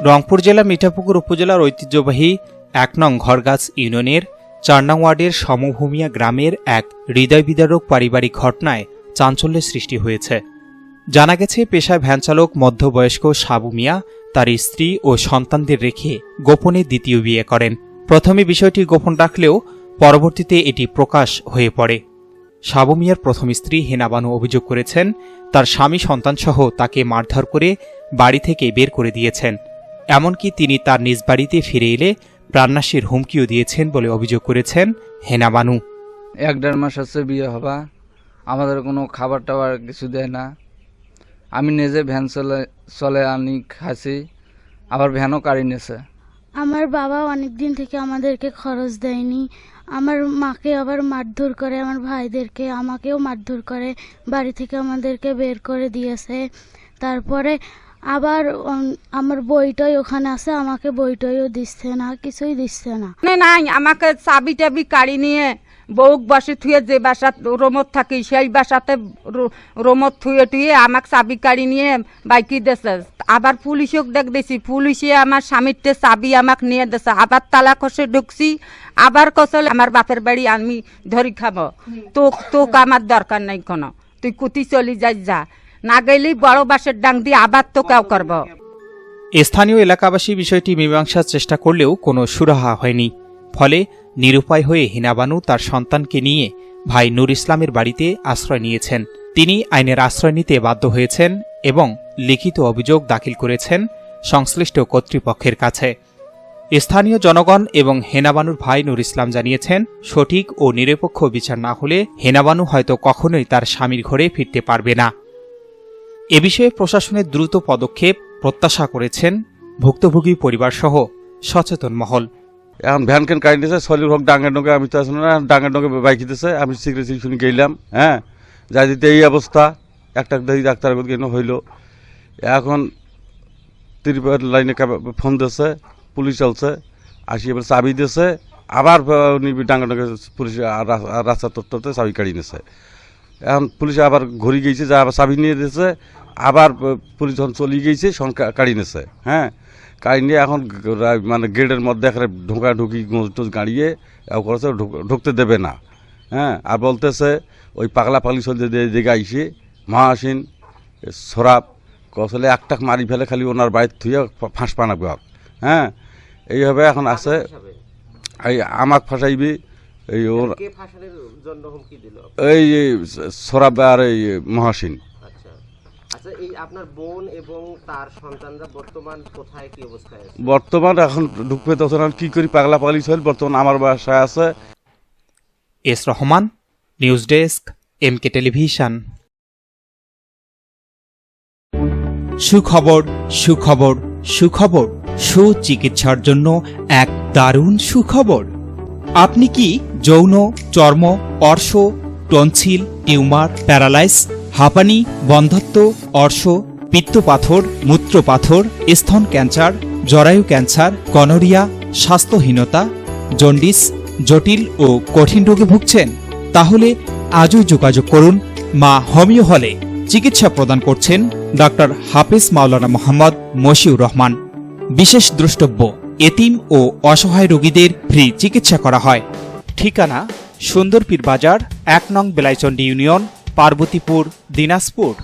রংপুর জেলা মিঠাপুকুর উপজেলার ঐতিহ্যবাহী এক নং ঘরগাছ ইউনিয়নের চার নং ওয়ার্ডের সমভূমিয়া গ্রামের এক হৃদয় বিদারক পারিবারিক ঘটনায় চাঞ্চল্যের সৃষ্টি হয়েছে। জানা গেছে, পেশায় ভ্যানচালক মধ্যবয়স্ক সাবু মিয়া, তার স্ত্রী ও সন্তানদের রেখে গোপনে দ্বিতীয় বিয়ে করেন। প্রথমে বিষয়টি গোপন রাখলেও পরবর্তীতে এটি প্রকাশ হয়ে পড়ে। সাবু মিয়ার প্রথম স্ত্রী হেনাবানু অভিযোগ করেছেন, তার স্বামী সন্তানসহ তাকে মারধর করে বাড়ি থেকে বের করে দিয়েছেন। এমনকি তিনি তার নিজ বাড়িতে ফিরে এলে প্রাণনাশীর হুমকিও দিয়েছেন বলে অভিযোগ করেছেন হেনা বানু এক দেড় মাস হচ্ছে বিয়ে হবা আমাদের কোনো খাবার টাবার কিছু দেয় না। আমি নিজে ভ্যান চলে চলে আনি খাসি আবার ভ্যানও কাড়ি নেছে। আমার বাবা অনেক দিন থেকে আমাদেরকে খরচ দেয়নি। আমার মাকে আবার মারধর করে আমার ভাইদেরকে আমাকেও মারধর করে বাড়ি থেকে আমাদেরকে বের করে দিয়েছে। তারপরে আবার আমার বইটাই ওখানে আছে, আমাকে বইটাইও দিচ্ছে না, কিছুই দিচ্ছে না। মানে নাই, আমাকে চাবি টাবি কাড়ি নিয়ে বউক বসে থুয়ে যে বাসা রোমত থাকি, সেই বাসাতে রোমত থুয়ে টুয়ে আমাকে চাবি কাড়ি নিয়ে বাইকি দেছে। আবার পুলিশক দেখ দিছি, পুলিশে আমার স্বামীরতে চাবি আমাকে নিয়ে দেছে। আবার তালা খসে ঢুকছি, আবার কসল আমার বাপের বাড়ি আমি ধরি খাব। তোক তোক আমার দরকার নাই কোনো। তুই কুতি চলি যাই যা। না গেলেই বড় বাসের ডাং দিয়ে আবার তো কেউ করব। স্থানীয় এলাকাবাসী বিষয়টি মীমাংসার চেষ্টা করলেও কোনো সুরাহা হয়নি। ফলে নিরুপায় হয়ে হিনাবানু তার সন্তানকে নিয়ে ভাই নূর ইসলামের বাড়িতে আশ্রয় নিয়েছেন। তিনি আইনের আশ্রয় নিতে বাধ্য হয়েছেন এবং লিখিত অভিযোগ দাখিল করেছেন সংশ্লিষ্ট কর্তৃপক্ষের কাছে। স্থানীয় জনগণ এবং হেনাবানুর ভাই নুর ইসলাম জানিয়েছেন, সঠিক ও নিরপেক্ষ বিচার না হলে হেনাবানু হয়তো কখনোই তার স্বামীর ঘরে ফিরতে পারবে না। এ বিষয়ে প্রশাসনের দ্রুত পদক্ষেপ প্রত্যাশা করেছেন ভুক্তভোগী পরিবারসহ সচেতন মহল। এখন ভ্যান ক্যান কাটি দিয়েছে সলির হোক ডাঙ্গের ডোকে আমি তো আসলে না, ডাঙ্গের ডোকে বাইক দিতেছে, আমি সিগারেট শুনে গেলাম হ্যাঁ? যাই দিতে এই অবস্থা, একটা দেখি ডাক্তার কেন হইল? এখন ত্রিপুরা লাইনে ফোন দিয়েছে পুলিশ চলছে, আসি এবার চাবি দিয়েছে আবার ডাঙ্গা ডোকে পুলিশ রাস্তা তত্ত্বতে চাবি কাড়ি নিয়েছে এখন পুলিশ আবার ঘুরি গিয়েছে, যা আবার চাবি নিয়ে দিয়েছে আবার পুলিশ যখন চলে গিয়েছে সন কাড়ি নিয়েছে হ্যাঁ? কাড়ি নিয়ে এখন মানে গেটের মধ্যে এখানে ঢোকা ঢুকি গোঁজ টোজ গাড়িয়ে এও করেছে ঢুক- ঢুকতে দেবে না। হ্যাঁ? আর বলতেছে ওই পাগলা পাগলি চলতে দিকে আইসে মহাসিন সরাব কসলে একটাক মারি ফেলে খালি ওনার বাড়ির থুয়ে ফাঁস পানাবে হ্যাঁ? এইভাবে এখন আছে। এই আমাক ফাঁসাইবি এই ওর এই সরাব আর এই মহাসিন। আচ্ছা এই আপনার বোন এবং তার সন্তানরা বর্তমান কোথায় কি অবস্থায় আছে? বর্তমান এখন ঢুকবে তখন কি করি পাগলা পাগলি বর্তমান আমার বাসায় আছে। S Rahman news desk MK television. সুখবর সুখবর সুখবর সুচিকিৎসার জন্য এক দারুণ সুখবর। আপনি কি যৌন চর্ম অর্শ টনসিল টিউমার প্যারালাইস হাঁপানি বন্ধ্যত্ব অর্শ, পিত্তপাথর, মূত্রপাথর, স্তন ক্যান্সার, জরায়ু ক্যান্সার গনোরিয়া স্বাস্থ্যহীনতা, জন্ডিস, জটিল ও কঠিন রোগে ভুগছেন? তাহলে আজই যোগাযোগ করুন মা হোমিও হলে। চিকিৎসা প্রদান করছেন ডক্টর হাফিজ মাওলানা মোহাম্মদ মশিউর রহমান। বিশেষ দ্রষ্টব্য, এতিম ও অসহায় রোগীদের ফ্রি চিকিৎসা করা হয়। ঠিকানা সুন্দরপীর বাজার এক নং বেলাইচন্ডী ইউনিয়ন পার্বতীপুর দিনাজপুর।